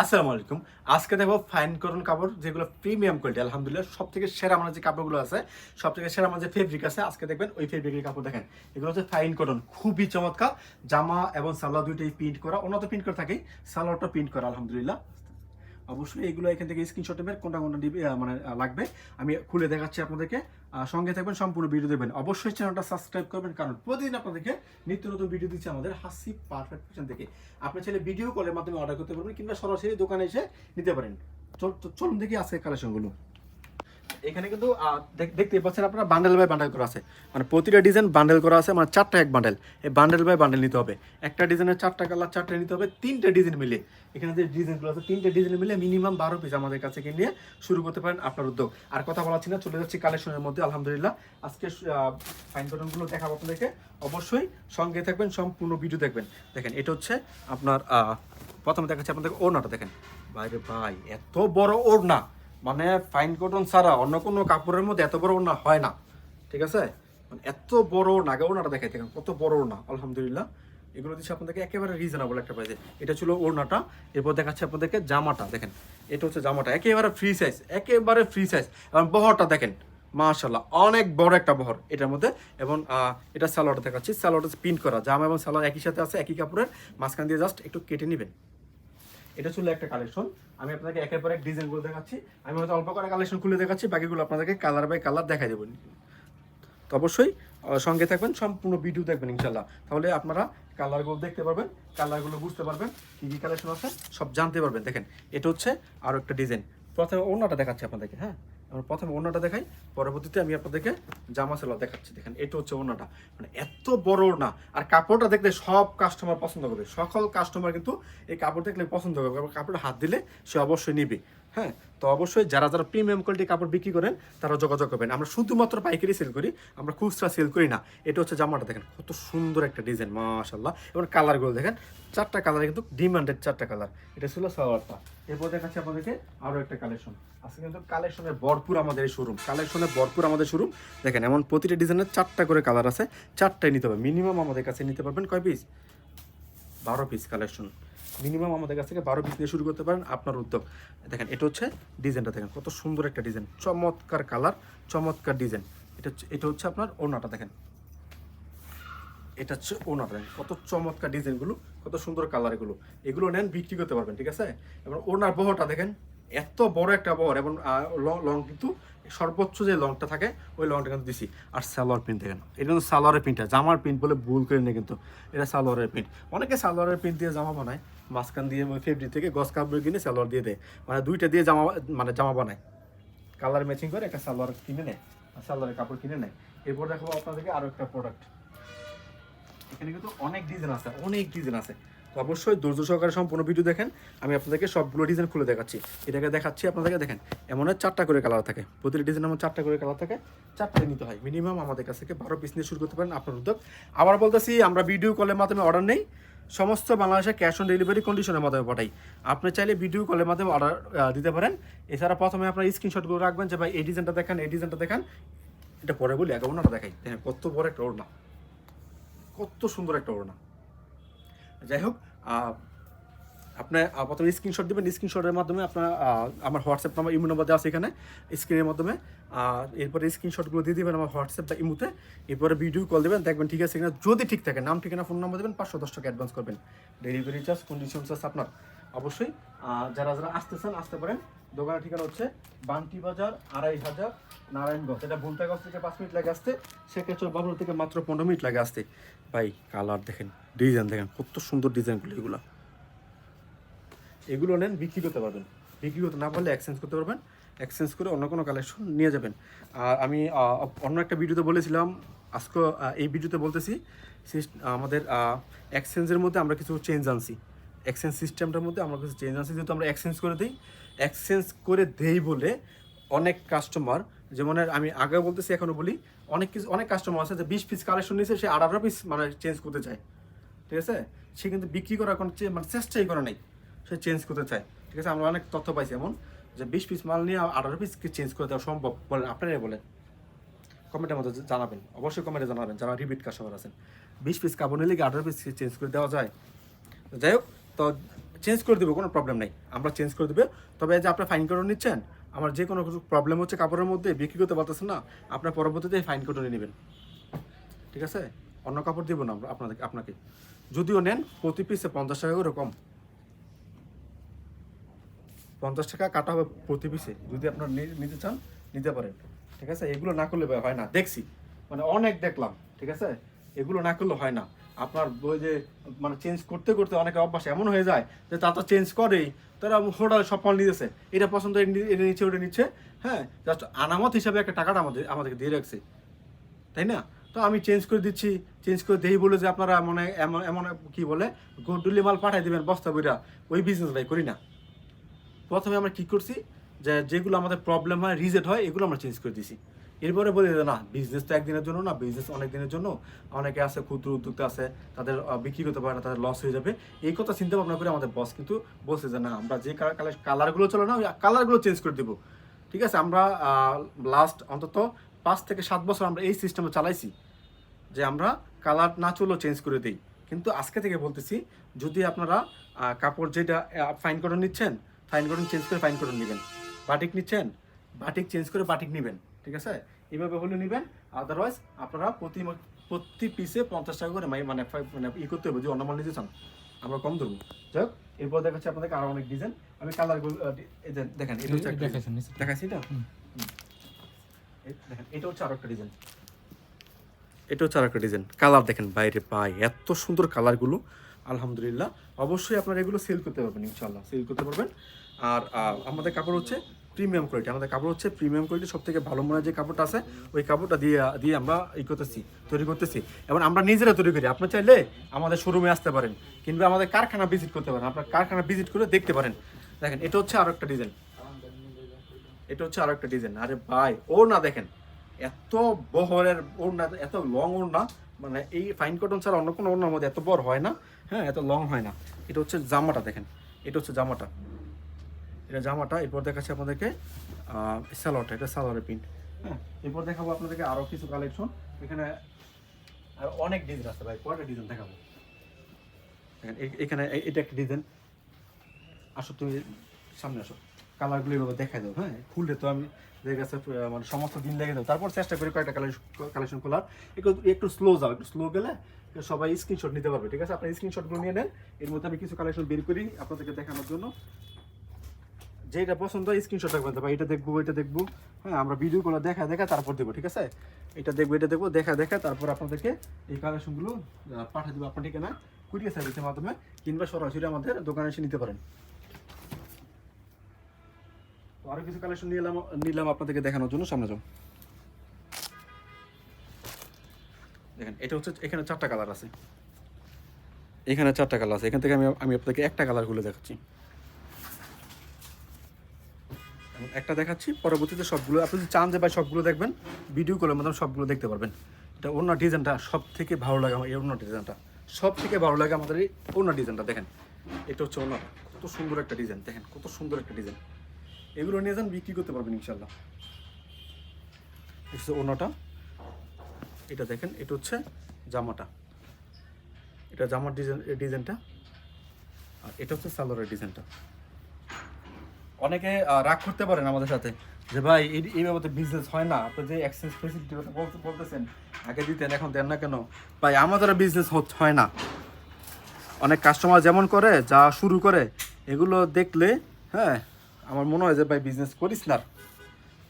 আসসালামু আলাইকুম। আজকে দেখব ফাইন করুন কাপড়, যেগুলো প্রিমিয়াম কোয়ালিটি আলহামদুলিল্লাহ। সব থেকে সেরা আমার যে কাপড়গুলো আছে সব থেকে সেরা আমার যে ফেব্রিক আছে, আজকে দেখবেন ওই ফেব্রিকের কাপড় দেখেন। এগুলো হচ্ছে ফাইন কটন খুবই চমৎকার। জামা এবং সালোয়ার দুইটাই প্রিন্ট করা। অন্য তো প্রিন্ট করে থাকেই সালোয়ারটা প্রিন্ট করা, আলহামদুলিল্লাহ। অবশ্যই এগুলো এখান থেকে স্ক্রিনশট নেবেন, কোনটা কোনটা মানে লাগবে। আমি খুলে দেখাচ্ছি আপনাদেরকে। সঙ্গে থাকবেন, সম্পূর্ণ ভিডিও দেবেন অবশ্যই চ্যানেলটা সাবস্ক্রাইব করবেন, কারণ প্রতিদিন আপনাদেরকে নিত্য নতুন ভিডিও দিচ্ছে আমাদের হাসি পারফেক্ট ফ্যাশন থেকে আপনি ছেলে ভিডিও কলের মাধ্যমে অর্ডার করতে পারবেন, কিংবা সরাসরি দোকানে এসে নিতে পারেন। চল- চলুন দেখি আজকে কালেকশনগুলো এখানে কিন্তু দেখতে পাচ্ছেন আপনারা বান্ডেল বাই বান্ডেল করা আছে। মানে প্রতিটা ডিজাইন বান্ডেল করা আছে মানে চারটা এক বান্ডেল এই বান্ডেল বাই বান্ডেল নিতে হবে। একটা ডিজাইনের চারটা কালার চারটা নিতে হবে, তিনটে ডিজাইন মিলে। এখানে যে ডিজাইনগুলো আছে, তিনটে ডিজাইন মিলে মিনিমাম বারো পিস আমাদের কাছে কিনে শুরু করতে পারেন আপনার উদ্যোগ। আর কথা বলাচ্ছি না, চলে যাচ্ছি কালেকশনের মধ্যে, আলহামদুলিল্লাহ। আজকে ফাইন কটনগুলো দেখাবো আপনাদেরকে। অবশ্যই সঙ্গে থাকবেন, সম্পূর্ণ ভিডিও দেখবেন। দেখেন, এটা হচ্ছে আপনার প্রথমে দেখাচ্ছি আপনাদের ওড়নাটা, দেখেন। বাইরে ভাই, এত বড় ওড়না! মানে ফাইন কটন ছাড়া অন্য কোনো কাপড়ের মধ্যে এত বড় ওড়না হয় না। ঠিক আছে? মানে এত বড় ওড়না, আগে ওড়নাটা দেখাই দেখেন কত বড় ওড়না, আলহামদুলিল্লাহ। এগুলো দিচ্ছে আপনাদেরকে একেবারে রিজনেবল একটা প্রাইসে এটা ছিল ওড়নাটা, এরপর দেখাচ্ছে আপনাদেরকে জামাটা, দেখেন। এটা হচ্ছে জামাটা, একেবারে ফ্রি সাইজ একেবারে ফ্রি সাইজ এবং বহরটা দেখেন মাশাল্লাহ অনেক বড় একটা বহর এটার মধ্যে। এবং এটা সালোয়ারটা দেখাচ্ছি, সালোয়ারটা প্রিন্ট করা, জামা এবং সালোয়ার একই সাথে আছে, একই কাপড়ের। মাঝখান দিয়ে জাস্ট একটু কেটে নেবেন। এটা ছিল একটা কালেকশন আমি আপনাকে একের পর এক ডিজাইনগুলো দেখাচ্ছি। আমি হয়তো অল্প করে কালেকশন খুলে দেখাচ্ছি, বাকিগুলো আপনাদেরকে কালার বাই কালার দেখা দেবেন তো অবশ্যই সঙ্গে থাকবেন, সম্পূর্ণ ভিডিও দেখবেন ইনশাল্লাহ তাহলে আপনারা কালারগুলো দেখতে পারবেন কালারগুলো বুঝতে পারবেন, কী কী কালেকশন আছে, সব জানতে পারবেন। দেখেন, এটা হচ্ছে আরও একটা ডিজাইন প্রথমে অন্যটা দেখাচ্ছি আপনাদেরকে হ্যাঁ? আমরা প্রথমে ওড়নাটা দেখাই, পরবর্তীতে আমি আপনাদেরকে জামা সেলা দেখাচ্ছি। দেখেন, এটা হচ্ছে ওনাটা মানে এত বড় ওড়না। আর কাপড়টা দেখলে সব কাস্টমার পছন্দ করবে। সকল কাস্টমার কিন্তু এই কাপড় দেখলে পছন্দ করবে। কাপড়টা কাপড় হাত দিলে সে অবশ্যই নিবে। হ্যাঁ তো অবশ্যই যারা যারা প্রিমিয়াম কোয়ালিটি কাপড় বিক্রি করেন, তারা যোগাযোগ করবেন। আমরা শুধুমাত্র পাইকারি সেল করি, আমরা খুচরা সেল করি না। এটা হচ্ছে জামাটা দেখেন, কত সুন্দর একটা ডিজাইন মাশাল্লাহ এবং কালারগুলো দেখেন, চারটা কালার কিন্তু ডিমান্ডেড চারটা কালার এটা ছিল সালোয়ারটা। এরপর দেখাচ্ছি আপনাদেরকে আরও একটা কালেকশন আজকে কিন্তু কালেকশনের ভরপুর আমাদের এই শোরুম কালেকশনের ভরপুর আমাদের শোরুম দেখেন, এমন প্রতিটা ডিজাইনের চারটা করে কালার আছে, চারটাই নিতে হবে। মিনিমাম আমাদের কাছে নিতে পারবেন কয় পিস বারো পিস কালেকশন মিনিমাম আমাদের কাছ থেকে বারো পিস দিয়ে শুরু করতে পারেন আপনার উদ্যোগ। দেখেন, এটা হচ্ছে ডিজাইনটা, দেখেন, কত সুন্দর একটা ডিজাইন, চমৎকার কালার, চমৎকার ডিজাইন। এটা হচ্ছে এটা হচ্ছে আপনার ওনাটা দেখেন। এটা হচ্ছে ওনাটা দেখেন, কত চমৎকার ডিজাইনগুলো, কত সুন্দর কালারগুলো। এগুলো নেন, বিক্রি করতে পারবেন, ঠিক আছে? এবং ওনার বহটা দেখেন এত বড় একটা বহর এবং লং কিন্তু সর্বোচ্চ যে লংটা থাকে, ওই লংটা কিন্তু দিছি। আর সালোয়ার প্রিন্ট দেখেন, এটা কিন্তু সালোয়ারের প্রিন্টটা জামার প্রিন্ট বলে ভুল করে নেই কিন্তু, এটা সালোয়ারের প্রিন্ট অনেকে সালোয়ারের প্রিন্ট দিয়ে জামা বানায়, মাঝখান দিয়ে ফেব্রিক থেকে গস কাপড় কিনে সালোয়ার দিয়ে দেয়। মানে দুইটা দিয়ে জামা মানে জামা বানায়। কালার ম্যাচিং করে একটা সালোয়ার কিনে নেয় সালোয়ারের কাপড় কিনে নেয়। এরপর দেখো আপনাদেরকে আরও একটা প্রোডাক্ট এখানে কিন্তু অনেক ডিজাইন আছে, অনেক ডিজাইন আছে। অবশ্যই ধৈর্য সহকারে সম্পূর্ণ ভিডিও দেখেন। আমি আপনাদেরকে সবগুলো ডিজাইন খুলে দেখাচ্ছি। এটাকে দেখাচ্ছি আপনাদেরকে, দেখেন, এমন চারটা করে কালার থাকে। প্রতিটি ডিজাইন আমার চারটা করে কালার থাকে চারটে নিতে হয়। মিনিমাম আমাদের কাছ থেকে বারো পিস নিয়ে শুরু করতে পারেন আপনার উদ্যোগ। আবার বলতেছি, আমরা ভিডিও কলের মাধ্যমে অর্ডার নেই। সমস্ত বাংলাদেশে ক্যাশ অন ডেলিভারি কন্ডিশনের মাধ্যমে পাঠাই। আপনি চাইলে ভিডিও কলের মাধ্যমে অর্ডার দিতে পারেন। এছাড়া প্রথমে আপনার স্ক্রিনশটগুলো রাখবেন যে, ভাই, এই ডিজাইনটা দেখান, এই ডিজাইনটা দেখান। এটা পরে বলি, আগে ওনাটা দেখাই। কত বড় একটা ওড়না। কত সুন্দর একটা ওড়না। যাই হোক আপনার আপনি আপাতত স্ক্রিনশট দেবেন স্ক্রিনশটের মাধ্যমে আপনার আমার হোয়াটসঅ্যাপ নাম্বার ইমো নাম্বার দেওয়া আছে এখানে স্ক্রিনের মাধ্যমে। আর এরপরে স্ক্রিনশটগুলো দিয়ে দেবেন আমার হোয়াটসঅ্যাপ বা ইমোতে। এরপরে ভিডিও কল দেবেন, দেখবেন ঠিক আছে কিনা। যদি ঠিক থাকে, নাম, ঠিকানা ফোন নাম্বার দেবেন, পাঁচশো দশ টাকা অ্যাডভান্স করবেন। ডেলিভারি চার্জ কন্ডিশন চার্জ আপনার। অবশ্যই যারা যারা আসতে চান আসতে পারেন। দোকানের ঠিকানা হচ্ছে বান্তি বাজার, আড়াই হাজার, নারায়ণগঞ্জ। এটা ভুলতাগঞ্জ থেকে পাঁচ মিনিট লাগে আসতে সেক্ষেত্রে বাবুল থেকে মাত্র পনেরো মিনিট লাগে আসতে। ভাই, কালার দেখেন, ডিজাইন দেখেন, কত সুন্দর ডিজাইনগুলো এগুলো। এগুলো নেন, বিক্রি করতে পারবেন। বিক্রি করতে না পারলে এক্সচেঞ্জ করতে পারবেন। এক্সচেঞ্জ করে অন্য কোনো কালেকশন নিয়ে যাবেন। আর আমি অন্য একটা ভিডিওতে বলেছিলাম, আজকে এই ভিডিওতে বলতেছি আমাদের এক্সচেঞ্জের মধ্যে আমরা কিছু চেঞ্জ আনছি। এক্সচেঞ্জ সিস্টেমটার মধ্যে আমরা কিছু চেঞ্জ আনছি যেহেতু আমরা এক্সচেঞ্জ করে দিই। এক্সচেঞ্জ করে দেই বলে অনেক কাস্টমার যেমন আমি আগে বলতেছি, এখনও বলি, অনেক কিছু অনেক কাস্টমার আছে যে বিশ পিস কালেকশন নিয়েছে সে আঠারো পিস মানে চেঞ্জ করতে চায়। ঠিক আছে? সে কিন্তু বিক্রি করার কোনো মানে চেষ্টাই করে নাই, সে চেঞ্জ করতে চায়। ঠিক আছে? আমরা অনেক তথ্য পাইছি এমন যে বিশ পিস মাল নিয়ে আঠারো পিস চেঞ্জ করে দেওয়া সম্ভব বলেন, আপনারাই বলেন। কমেন্টের মধ্যে জানাবেন, অবশ্যই কমেন্টে জানাবেন, যারা রিপিট কাস্টমার আছেন। বিশ পিস কাপড় নিলে কি আঠারো পিস চেঞ্জ করে দেওয়া যায়? যাই হোক তো চেঞ্জ করে দেবো, কোনো প্রবলেম নেই। আমরা চেঞ্জ করে দেবে। তবে যে আপনার ফাইন করে নিচ্ছেন, আমার যে কোনো প্রবলেম হচ্ছে কাপড়ের মধ্যে, বিক্রি করতে পারতেছেন না, আপনার পরবর্তীতে ফাইন করে নেবেন। ঠিক আছে? অন্য কাপড় দিব না আমরা আপনাদের, আপনাকে। যদিও নেন, প্রতি পিসে পঞ্চাশ টাকা করে কম। পঞ্চাশ টাকা কাটা হবে প্রতি পিসে যদি আপনার নিতে চান, নিতে পারেন। ঠিক আছে? এগুলো না করলে হয় না। দেখছি। মানে অনেক দেখলাম। ঠিক আছে? এগুলো না করলে হয় না। আপনার বই যে মানে চেঞ্জ করতে করতে অনেকে অভ্যাস এমন হয়ে যায় যে তারা তো চেঞ্জ করেই, তারা হোটাল সব মাল নিতেছে। এটা পছন্দ, এটা- নিচ্ছে, ওটা নিচ্ছে। হ্যাঁ জাস্ট আনামত হিসাবে একটা টাকাটা আমাদের, আমাদেরকে দিয়ে রাখছে। তাই না? তো আমি চেঞ্জ করে দিচ্ছি চেঞ্জ করে দেই বলে যে আপনারা মনে, এমন এমন কি বলে গোডুলি মাল পাঠাই দেবেন, বস্তা বইরা। ওই বিজনেস ভাই করি না। প্রথমে আমরা কি করছি, যে যেগুলো আমাদের প্রবলেম হয় রিজেক্ট হয়, এগুলো আমরা চেঞ্জ করে দিছি। এরপরে বলে না বিজনেস তো একদিনের জন্য না বিজনেস অনেক দিনের জন্য। অনেকে আছে, ক্ষুদ্র উদ্যোক্তা আছে, তাদের বিক্রি করতে পারে না, তাদের লস হয়ে যাবে। এই কথা চিন্তা ভাবনা করে আমাদের বস কিন্তু বলছে যে, না, আমরা যে কালার কালারগুলো চলে না, ওই কালারগুলো চেঞ্জ করে দেবো। ঠিক আছে, আমরা লাস্ট অন্তত পাঁচ থেকে সাত বছর আমরা এই সিস্টেমে চালাইছি যে, আমরা কালার না চলেও চেঞ্জ করে দিই। কিন্তু আজকে থেকে বলতেছি, যদি আপনারা কাপড় যেটা ফাইন কটন নিচ্ছেন ফাইন কটন চেঞ্জ করে ফাইন কটন নেবেন। বাটিক নিচ্ছেন বাটিক চেঞ্জ করে বাটিক নেবেন। ঠিক আছে? এইভাবে হলে নেবেন। আদারওয়াইজ আপনারা প্রতি প্রতি পিসে পঞ্চাশ টাকা করে মানে মানে ই করতে হবে যদি অন্য মাল নিতে চান আমরা কম ধরবো। যাই হোক এরপর দেখাচ্ছি আপনাদেরকে আরও অনেক ডিজাইন আমি কালারগুলো দেখেন এটা হচ্ছে একটা দেখাচ্ছি এটা দেখেন, এটা হচ্ছে আরও একটা ডিজাইন এটা হচ্ছে আরেকটা ডিজাইন কালার দেখেন বাইরে পাই এত সুন্দর কালারগুলো আলহামদুলিল্লাহ। অবশ্যই আপনারা এগুলো সেল করতে পারবেন ইনশাল্লাহ সেল করতে পারবেন। আর আহ, আমাদের কাপড় হচ্ছে প্রিমিয়াম কোয়ালিটি আমাদের কাপড় হচ্ছে প্রিমিয়াম কোয়ালিটি সব থেকে ভালো মনে হয় যে কাপড়টা আছে, ওই কাপড়টা দিয়ে দিয়ে আমরা ই করতেছি, তৈরি করতেছি। এবং আমরা নিজেরা তৈরি করি। আপনি চাইলে আমাদের শোরুমে আসতে পারেন, কিংবা আমাদের কারখানা ভিজিট করতে পারেন। আপনার কারখানা ভিজিট করে দেখতে পারেন। দেখেন, এটা হচ্ছে আরও একটা ডিজাইন এটা হচ্ছে আরও একটা ডিজাইন আরে ভাই ওর না দেখেন। এত বহরের ওড়না, এত লং ওড়না। মানে এই ফাইন কটন ছাড়া অন্য কোনো ওড়নার মধ্যে এত বড় হয় না। হ্যাঁ এত লং হয় না। এটা হচ্ছে জামাটা দেখেন। এটা হচ্ছে জামাটা। এটা জামাটা, এরপর দেখাচ্ছি আপনাদেরকে সালোয়ারটা এটা সালোয়ারের প্রিন্ট হ্যাঁ এরপর দেখাবো আপনাদেরকে আরও কিছু কালেকশন এখানে আর অনেক ডিজাইন আছে ভাই, কয়টা ডিজাইন দেখাবো? এখানে এটা একটা ডিজাইন আসো তুমি, সামনে আসো। কালারগুলো এভাবে দেখাই দাও হ্যাঁ? খুললে তো আমি দেখে গেছে মানে সমস্ত দিন লেগে দাও তারপর চেষ্টা করি কয়েকটা কালেকশন খোলার। একটু একটু স্লো যাও, একটু স্লো গেলে সবাই স্ক্রিনশট নিতে পারবে, ঠিক আছে? আপনার স্ক্রিনশটগুলো নিয়ে নেন। এর মধ্যে আমি কিছু কালেকশন বের করি আপনাদেরকে দেখানোর জন্য। যেটা পছন্দ হয় স্ক্রিনশট রাখবেন ভাই, এটা দেখব এটা দেখব। হ্যাঁ আমরা ভিডিও করে দেখা দেখা, তারপর দেবো, ঠিক আছে? এটা দেখব এটা দেখব, দেখা দেখা, তারপর আপনাদেরকে এই কালেকশনগুলো পাঠিয়ে দেবো। আপনার ঠিকানা কুরিয়ার সার্ভিসের মাধ্যমে কিংবা সরাসরি আমাদের দোকানে এসে নিতে পারেন। তো আরও কিছু কালেকশন নিলাম নিলাম আপনাদেরকে দেখানোর জন্য। সামনে যাও। দেখেন, এটা হচ্ছে, এখানে চারটা কালার আছে। এখানে চারটা কালার আছে। এখান থেকে আমি আমি আপনাকে একটা কালারগুলো দেখাচ্ছি এখন একটা দেখাচ্ছি, পরবর্তীতে সবগুলো, আপনি যদি চান যে ভাই সবগুলো দেখবেন ভিডিও কলের মাধ্যমে সবগুলো দেখতে পারবেন। এটা অন্য ডিজাইনটা সব থেকে ভালো লাগে আমার, এই অন্য ডিজাইনটা সব থেকে ভালো লাগে আমাদের এই অন্য ডিজাইনটা দেখেন। এটা হচ্ছে অন্যটা কত সুন্দর একটা ডিজাইন দেখেন, কত সুন্দর একটা ডিজাইন এগুলো নিয়ে যান, বিক্রি করতে পারবেন ইনশাল্লাহ এটা হচ্ছে অন্যটা। এটা দেখেন, এটা হচ্ছে জামাটা। এটা জামার ডিজাইন ডিজাইনটা আর এটা হচ্ছে সালোয়ারের ডিজাইনটা অনেকে রাগ করতে পারেন আমাদের সাথে যে, ভাই, এই এইভাবে বিজনেস হয় না। আপনি যে এক্সচেঞ্জ ফেসিলিটি বলতে, বলতেছেন, আগে দিতেন, এখন দেন না কেন? ভাই, আমাদের বিজনেস হয় না। অনেক কাস্টমার যেমন করে, যা শুরু করে, এগুলো দেখলে হ্যাঁ আমার মনে হয় যে, ভাই বিজনেস করিস না।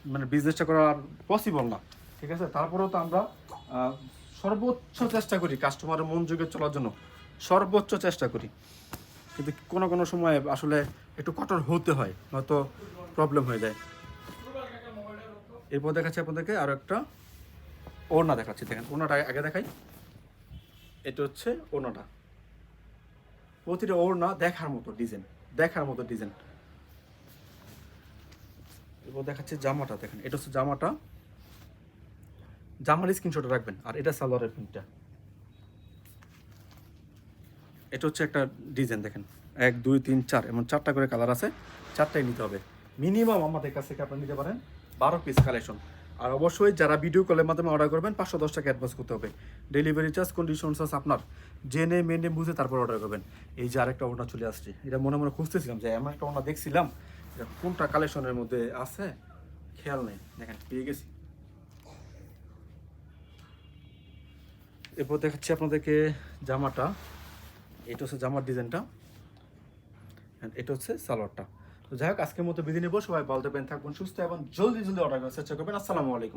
মানে বিজনেসটা করা পসিবল না। ঠিক আছে? তারপরেও তো আমরা সর্বোচ্চ চেষ্টা করি কাস্টমারের মন যোগে চলার জন্য। সর্বোচ্চ চেষ্টা করি। কিন্তু কোনো কোনো সময় আসলে একটু কঠোর হতে হয়, নয়তো প্রবলেম হয়ে যায়। এরপর দেখাচ্ছি আপনাদেরকে আরও একটা ওড়না দেখাচ্ছি, দেখেন, ওড়নাটা আগে দেখাই। এটা হচ্ছে ওড়নাটা। প্রতিটা ওড়না দেখার মতো ডিজাইন দেখার মতো ডিজাইন এরপর দেখাচ্ছে জামাটা, দেখেন, এটা হচ্ছে জামাটা। জামার স্ক্রিনশট রাখবেন, আর এটা সালোয়ারের প্রিন্টটা এটা হচ্ছে একটা ডিজাইন দেখেন। এক, দুই, তিন, চার, এমন চারটা করে কালার আছে, চারটাই নিতে হবে। মিনিমাম আমাদের কাছ থেকে আপনি নিতে পারেন বারো পিস কালেকশন আর অবশ্যই যারা ভিডিও কলের মাধ্যমে অর্ডার করবেন, পাঁচশো দশ টাকা অ্যাডভান্স করতে হবে। ডেলিভারি চার্জ কন্ডিশন চার্জ আপনার। জেনে, মেনে, বুঝে তারপর অর্ডার করবেন। এই যে আরেকটা ওনা চলে আসছে, এটা মনে মনে খুঁজতেছিলাম যে এমন একটা ওনা দেখছিলাম এটা কোনটা কালেকশনের মধ্যে আছে, খেয়াল নেই। দেখেন, পেয়ে গেছি। এরপর দেখাচ্ছি আপনাদেরকে জামাটা। এটা হচ্ছে জামার ডিজাইনটা এটা হচ্ছে সালোয়ারটা। তো যাই হোক, আজকের মতো বিধি নেব। সবাই বলতে পেন থাকবেন, সুস্থ এবং জলদি জলদি অর্ডার করার চেষ্টা করবেন। আসসালামু আলাইকুম।